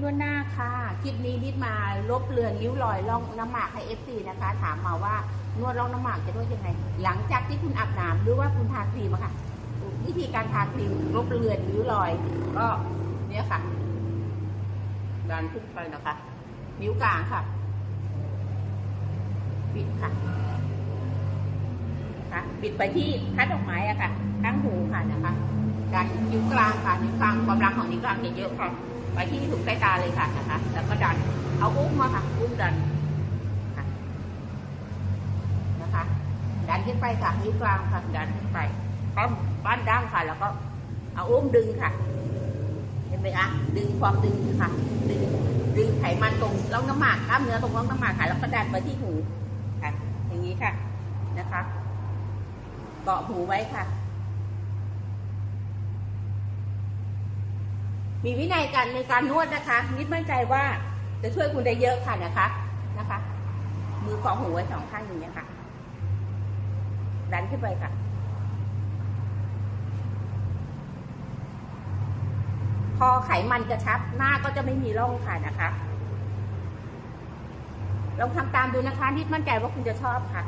นวดหน้าค่ะ คลิปนี้นิดมาลบเลือนริ้วรอยร่องน้ำหมากให้เอฟซีนะคะ ถามมาว่านวดร่องน้ำหมากจะนวดยังไง หลังจากที่คุณอาบน้ำหรือว่าคุณทาครีมอะค่ะ วิธีการทาครีมลบเลือนริ้วรอย ก็เนี่ยค่ะดันขึ้นไปนะคะ นิ้วกลางค่ะบิดค่ะนะคะบิดไปที่คัดดอกไม้อะค่ะ ข้างหูค่ะนะคะ ดันนิ้วกลางค่ะนิ้วกลางความรักของนิ้วกลางจะเยอะค่ะไปที่ถุงใต้ตาเลยค่ะนะคะ แล้วก็ดัน เอาอุ้งมาค่ะ อุ้งดันนะคะ ดันขึ้นไปค่ะนิ้วกลางค่ะดันขึ้นไปป้อมบ้านดั้งค่ะ แล้วก็เอาอุ้งดึงค่ะ เห็นไหมคะดึงความดึงค่ะ ดึงดึงไขมันตรงร่องน้ำหมากกล้ามเนื้อตรงร่องน้ำหมากค่ะ แล้วก็ดันไปที่หูค่ะ อย่างนี้ค่ะนะคะ เกาะหูไว้ค่ะ มีวินัยการในการนวดนะคะ นิดมั่นใจว่าจะช่วยคุณได้เยอะค่ะนะคะนะคะ มือของหูไว้สองข้างอย่างนี้ค่ะ ดันขึ้นไปค่ะ พอไขมันกระชับหน้าก็จะไม่มีร่องค่ะนะคะลองทำตามดูนะคะนิดมั่นใจว่าคุณจะชอบค่ะ